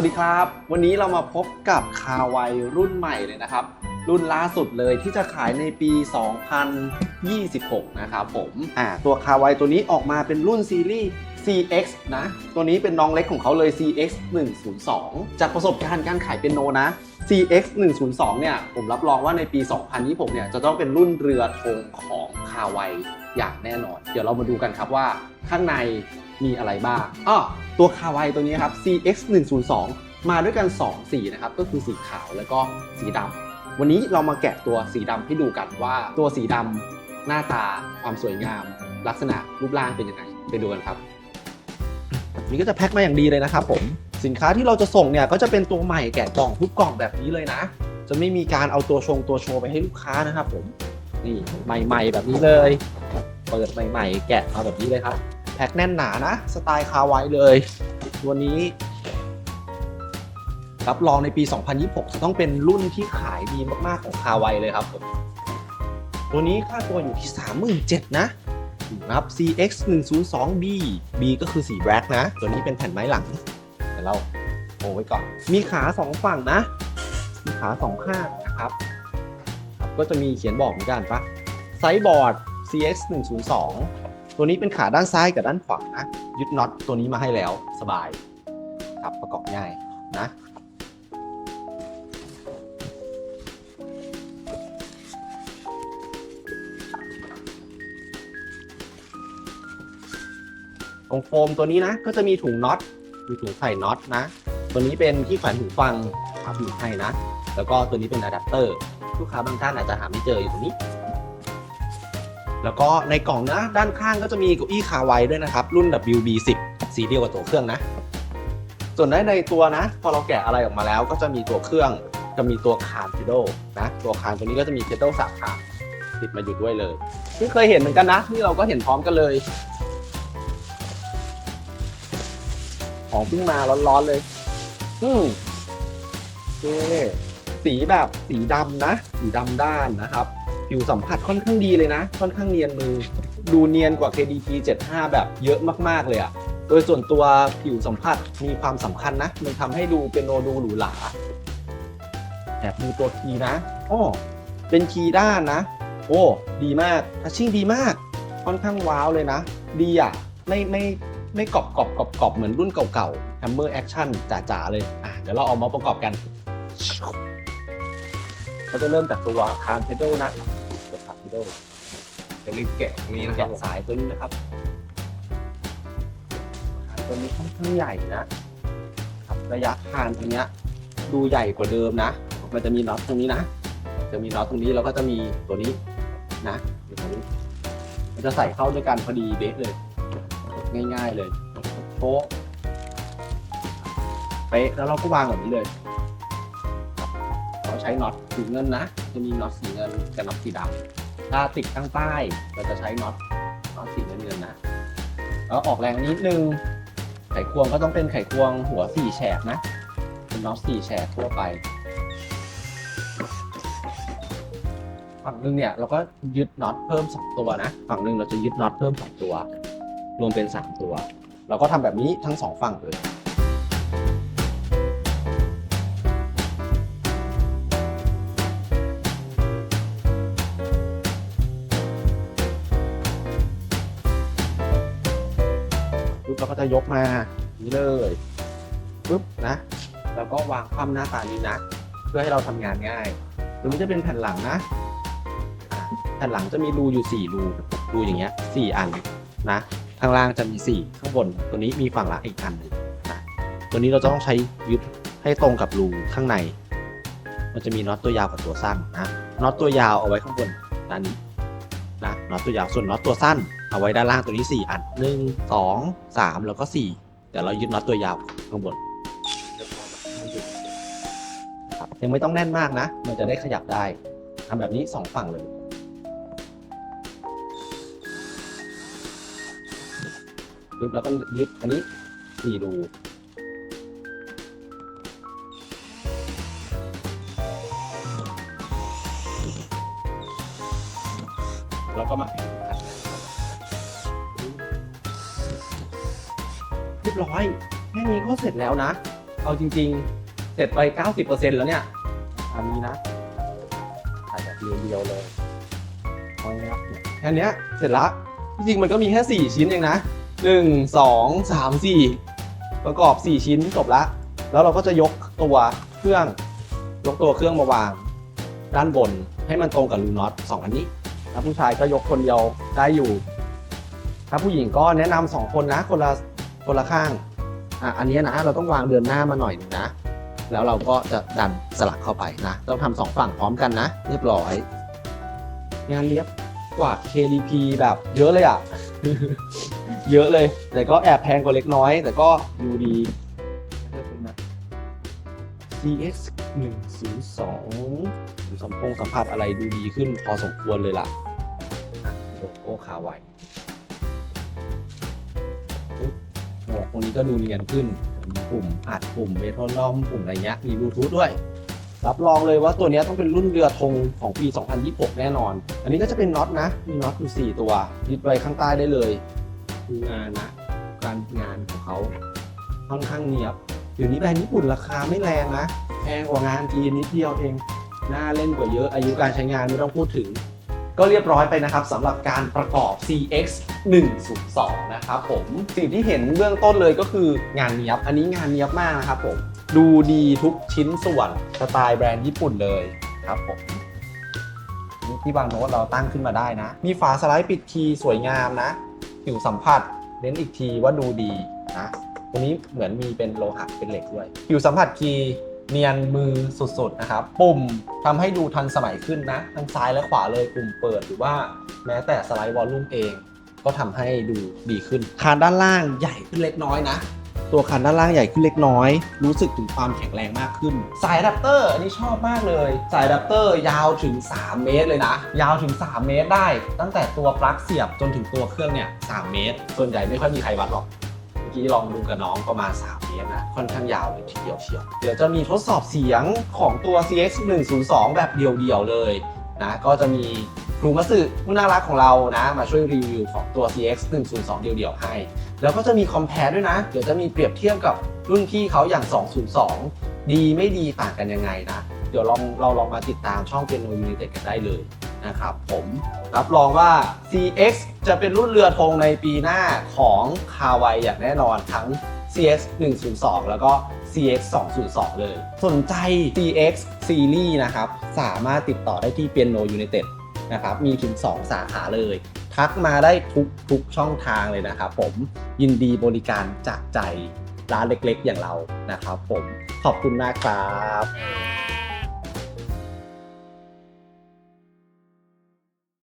วัสดีครับ วันนี้เรามาพบกับคาไวรุ่นใหม่เลยนะครับ รุ่นล่าสุดเลยที่จะขายในปี 2026 นะครับผมอ่าตัวคาไวตัวนี้ออกมาเป็นรุ่นซีรีส์ CX นะ ตัวนี้เป็นน้องเล็กของเขาเลย CX 102จากประสบการณ์การขายเป็นโนนะ CX 102เนี่ย ผมรับรองว่าในปี 2026 เนี่ย จะต้องเป็นรุ่นเรือธงของคาไวอย่างแน่นอน เดี๋ยวเรามาดูกันครับว่าข้างใน มีอะไรบ้างอ้อตัวคาไวตัวนี้ครับ CX 102มาด้วยกัน 2 สีนะครับ ก็คือสีขาวแล้วก็สีดำ วันนี้เรามาแกะตัวสีดำให้ดูกันว่า ตัวสีดำหน้าตาความสวยงาม ลักษณะรูปร่างเป็นยังไงไปดูกันครับนี่ก็จะแพ็คมาอย่างดีเลยนะครับผมสินค้าที่เราจะส่งเนี่ยก็จะเป็นตัวใหม่แกะกล่องทุกกล่องแบบนี้เลยนะจะไม่มีการเอาตัวชงตัวโชว์ไปให้ลูกค้านะครับผมนี่ใหม่ ๆ แบบนี้เลย เปิดใหม่ ๆ แกะมาแบบนี้เลยครับ แพ็คแน่นหนานะ สไตล์คาไวเลยตัวนี้รับรองในปี 2026 จะต้องเป็นรุ่นที่ขายดีมากๆของคาไวเลยครับผมตัวนี้ค่าตัวอยู่ที่ 37,000นะนะครับ CX 1 0 2 B B ก็คือสีแบล็กนะ ตัวนี้เป็นแผ่นไม้หลังเดี๋ยวเราโอไว้ก่อน มีขาสองฝั่งนะ มีขาสองข้างนะครับครับ ก็จะมีเขียนบอกเหมือนกันปะไซส์บอร์ด CX 1 0 2 ตัวนี้เป็นขาด้านซ้ายกับด้านขวานะยึดน็อตตัวนี้มาให้แล้วสบายครับประกอบง่ายนะตรงโฟมตัวนี้นะก็จะมีถุงน็อตมีถุงใส่น็อตนะ ตัวนี้เป็นที่แขวนหูฟังครับอยู่ให้นะ แล้วก็ตัวนี้เป็นอะแดปเตอร์ลูกค้าบางท่านอาจจะหาไม่เจออยู่ตรงนี้ แล้วก็ในกล่องนะด้านข้างก็จะมีเก้าอี้คาไวด้วยนะครับ รุ่น WB10 สีเดียวกับตัวเครื่องนะ ส่วนด้านในตัวนะ พอเราแกะอะไรออกมาแล้ว ก็จะมีตัวเครื่องจะมีตัวคานเพดลนะ ตัวคานตัวนี้ก็จะมีเพดลสามขาติดมาอยู่ด้วยเลยที่เคยเห็นเหมือนกันนะที่เราก็เห็นพร้อมกันเลยของเพิ่งมาร้อนๆเลย อืมโอเคสีแบบสีดำนะ สีดำด้านนะครับ ผิวสัมผัสค่อนข้างดีเลยนะ ค่อนข้างเนียนมือ ดูเนียนกว่า KDT 75 แบบเยอะมากๆเลยอะโดยส่วนตัวผิวสัมผัสมีความสำคัญนะ มันทำให้ดูเป็นโนดูหรูหราแอบมีตัวคีย์นะอ้เป็นคีย์ด้านนะ โอ้ ดีมากทัชชิ่งดีมาก ค่อนข้างว้าวเลยนะ ดีอะไม่ไม่ไม่กรอบกรอบกรอบกรอบเหมือนรุ่นเก่าๆ Hammer Action จ๋าๆเลย อะ เดี๋ยวเราเอามาประกอบกันก็จะเริ่มจากตัวคานเพดลนะ ตัวคานเพดลจะรีบแกะตรงนี้นะครับแกะสายตัวนี้นะครับคานตัวนี้ค่อนข้างใหญ่นะครับระยะคานตรงเนี้ยดูใหญ่กว่าเดิมนะ มันจะมีน็อตตรงนี้นะ จะมีน็อตตรงนี้แล้วก็จะมีตัวนี้นะอยู่ตรงนี้มันจะใส่เข้าด้วยกันพอดีเบสเลย ง่ายๆเลยโป๊ะเป๊ะแล้วเราก็วางแบบนี้เลยครับเราใช้น็อตสีเงินนะ จะมีน็อตสีเงินกับน็อตสีดำถ้าติดข้างใต้เราจะใช้น็อตน็อตสีเงินเงินนะแล้วออกแรงนิดนึงไขควงก็ต้องเป็นไขควงหัวสี่แฉกนะเป็นน็อตสี่แฉกทั่วไปฝั่งหนึ่งเนี่ยเราก็ยึดน็อตเพิ่มสองตัวนะฝั่งหนึ่งเราจะยึดน็อตเพิ่มสองตัว รวมเป็นสามตัว เราก็ทำแบบนี้ทั้งสองฝั่งเลย เราก็จะยกมานี้เลยปุ๊บนะ แล้วก็วางคว่ำหน้าตานี้นะ เพื่อให้เราทำงานง่ายตรงนี้จะเป็นแผ่นหลังนะ แผ่นหลังจะมีรูอยู่สี่รู รูอย่างเงี้ยสี่อันนะ ข้างล่างจะมีสี่ข้างบน ตัวนี้มีฝั่งละอีกอันหนึ่งนะตัวนี้เราจะต้องใช้ยึดให้ตรงกับรูข้างใน มันจะมีน็อตตัวยาวกับตัวสั้นนะ น็อตตัวยาวเอาไว้ข้างบนด้านนี้นะ น็อตตัวยาว ส่วนน็อตตัวสั้น เอาไว้ด้านล่างตัวนี้สี่อันหนึ่งสองสามแล้วก็สี่เดี๋ยวเรายึดน็อตตัวยาวข้างบนครับยังไม่ต้องแน่นมากนะ มันจะได้ขยับได้ทำแบบนี้สองฝั่งเลยปึ๊บแล้วก็ยึดอันนี้สี่รูแล้วก็มา ร้อยแค่นี้ก็เสร็จแล้วนะ เอาจริง ๆ เสร็จไป 90%แล้วเนี่ยอันนี้นะถ่ายแบบเรียวๆเลยเอาง่ายๆเนี่ยแค่เนี้ยเสร็จละจริงๆมันก็มีแค่ 4 ชิ้นเองนะ 1 2 3 4 ประกอบ 4 ชิ้นจบละ แล้วเราก็จะยกตัวเครื่องยกตัวเครื่องมาวาง ด้านบนให้มันตรงกับรูน็อตสองอันนี้ถ้าผู้ชายก็ยกคนเดียวได้อยู่ ถ้าผู้หญิงก็แนะนำสองคนนะคนละ คนละข้างอะอันนี้นะเราต้องวางเดือนหน้ามาหน่อยหนึงนะ แล้วเราก็จะดันสลักเข้าไปนะ ต้องทำสองฝั่งพร้อมกันนะ เรียบร้อย งานเรียบกว่า KDP แบบเยอะเลยอะ เยอะเลย แต่ก็แอบแพงกว่าเล็กน้อย แต่ก็ดูดี CX 102สัมพงสัมผัสอะไรดูดีขึ้นพอสมควรเลยล่ะอะโลโก้ขาไว หมวกตรงนี้ก็ดูเนียนขึ้นมีปุ่มอัดปุ่มเมทัลนอมปุ่มอะไรเงี้ยมีบลูทูธด้วยรับรองเลยว่าตัวนี้ต้องเป็นรุ่นเรือธงของปี 2026 แน่นอน อันนี้ก็จะเป็นน็อตนะ มีน็อตอยู่ 4 ตัวยึดไว้ข้างใต้ได้เลยดูงานนะ การงานของเขาค่อนข้างเนียบเดี๋ยวนี้แบรนด์ญี่ปุ่นราคาไม่แรงนะ แพงกว่างานจีนนิดเดียวเอง น่าเล่นกว่าเยอะ อายุการใช้งานไม่ต้องพูดถึง ก็เรียบร้อยไปนะครับสำหรับการประกอบ CX 102นะครับผมสิ่งที่เห็นเบื้องต้นเลยก็คืองานเนี้ยบ อันนี้งานเนี้ยบมากนะครับผมดูดีทุกชิ้นส่วนสไตล์แบรนด์ญี่ปุ่นเลยครับผมนี่ที่บางโน้ตเราตั้งขึ้นมาได้นะ มีฝาสไลด์ปิดคีย์สวยงามนะผิวสัมผัสเน้นอีกทีว่าดูดีนะตรงนี้เหมือนมีเป็นโลหะเป็นเหล็กด้วยผิวสัมผัสคีย์ เนียนมือสุดๆนะครับ ปุ่มทำให้ดูทันสมัยขึ้นนะทั้งซ้ายและขวาเลยปุ่มเปิดหรือว่าแม้แต่สไลด์วอลลุ่มเอง ก็ทำให้ดูดีขึ้น คานด้านล่างใหญ่ขึ้นเล็กน้อยนะ ตัวคานด้านล่างใหญ่ขึ้นเล็กน้อย รู้สึกถึงความแข็งแรงมากขึ้น สายอะแดัปเตอร์อันนี้ชอบมากเลย สายอะแดัปเตอร์ยาวถึง 3 เมตรเลยนะ ยาวถึง 3 เมตรได้ ตั้งแต่ตัวปลั๊กเสียบจนถึงตัวเครื่องเนี่ย3เมตร ส่วนใหญ่ไม่ค่อยมีใครวัดหรอกเมื่อกี้ลองดูกับน้องประมาณ 3 เมตรนะ ค่อนข้างยาวเลยทีเดียวเชียว เดี๋ยวจะมีทดสอบเสียงของตัว CX 102แบบเดียวๆเลยนะ ก็จะมีครูมัสึผู้น่ารักของเรานะ มาช่วยรีวิวของตัว CX 102เดียวๆให้ แล้วก็จะมีคอม p พ r e ด้วยนะ เดี๋ยวจะมีเปรียบเทียบกับรุ่นพี่เขาอย่าง 202 ดีไม่ดีต่างกันยังไงนะ เดี๋ยวลองเราลองมาติดตามช่องเป็นโนยูนิเต็ดกันได้เลย นะครับผมรับรองว่า CX จะเป็นรุ่นเรือธงในปีหน้าของคาไวอย่างแน่นอนทั้ง CX 102 แล้วก็ CX 202 เลย สนใจ CX Series นะครับ สามารถติดต่อได้ที่ Piano United นะครับ มีถึง 2 สาขาเลย ทักมาได้ทุกทุกช่องทางเลยนะครับผมยินดีบริการจากใจร้านเล็กๆ อย่างเรานะครับผมขอบคุณมากครับ